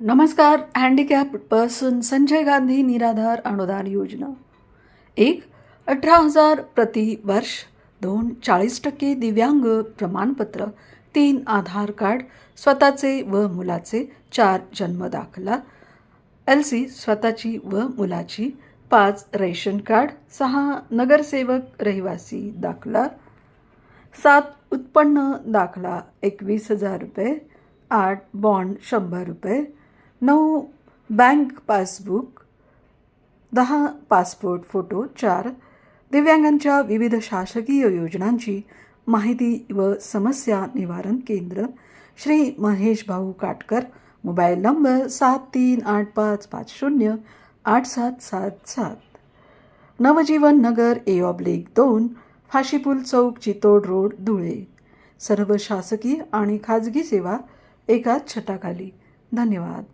नमस्कार handicap person Sanjay Gandhi निराधार अनुदान योजना. एक अठरा हजार प्रति वर्ष दोन चाळीस टक्के दिव्यांग प्रमाणपत्र तीन आधार कार्ड स्वतःचे व मुलाचे चार जन्म दाखला एल सी स्वतःची व मुलाची पाच रेशन कार्ड सहा नगरसेवक रहिवासी दाखला सात उत्पन्न दाखला एकवीस हजार रुपये आठ बॉन्ड शंभर रुपये नऊ बँक पासबुक दहा पासपोर्ट फोटो चार दिव्यांगांच्या विविध शासकीय योजनांची माहिती व समस्या निवारण केंद्र श्री महेश भाऊ काटकर मोबाईल नंबर सात तीन आठ पाच पाच शून्य आठ सात सात सात. नवजीवन नगर ए ऑब्लिक दोन फाशीपूल चौक चितोड रोड धुळे. सर्व शासकीय आणि खाजगी सेवा एकाच छताखाली. धन्यवाद.